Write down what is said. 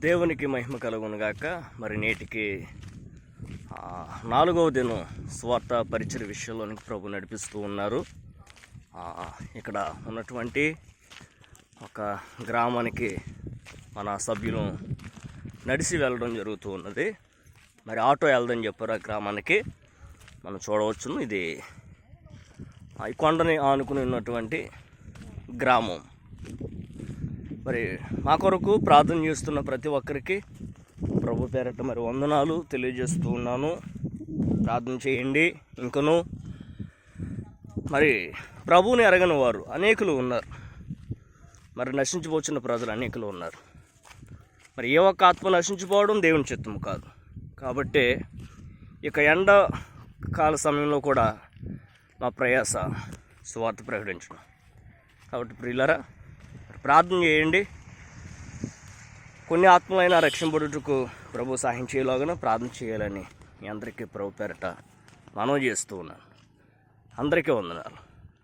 దేవునికి మహిమ కలుగునుగాక మరి నేటికి నాలుగవ దినం స్వార్థ పరిచయ విషయంలోనికి ప్రభు నడిపిస్తూ ఉన్నారు. ఇక్కడ ఉన్నటువంటి ఒక గ్రామానికి మన సభ్యులు నడిచి వెళ్ళడం జరుగుతూ ఉన్నది. మరి ఆటో వెళ్దని చెప్పారు ఆ గ్రామానికి. మనం చూడవచ్చును. ఇది ఆ, ఈ కొండని ఆనుకుని ఉన్నటువంటి గ్రామం. మరి మా కొరకు ప్రార్థన చేస్తున్న ప్రతి ఒక్కరికి ప్రభు పేరట మరి వందనాలు తెలియజేస్తూ ఉన్నాను. ప్రార్థన చేయండి. ఇంకను మరి ప్రభువుని ఎరగని వారు అనేకులు ఉన్నారు. మరి నశించిపోతున్న ప్రజలు అనేకులు ఉన్నారు. మరి ఏ ఒక్క ఆత్మ నశించిపోవడం దేవుని చిత్తము కాదు. కాబట్టి ఇక ఎండ కాల సమయంలో కూడా మా ప్రయాస స్వార్థ ప్రకటించడం కాబట్టి ప్రియులరా ప్రార్థన చేయండి. కొన్ని ఆత్మలైన రక్షింపడుటకు ప్రభు సహాయం చేయలాగా ప్రార్థన చేయాలని మీ అందరికీ ప్రభు పేరట మనవి చేస్తూ ఉన్నాను. అందరికీ వందనాలు.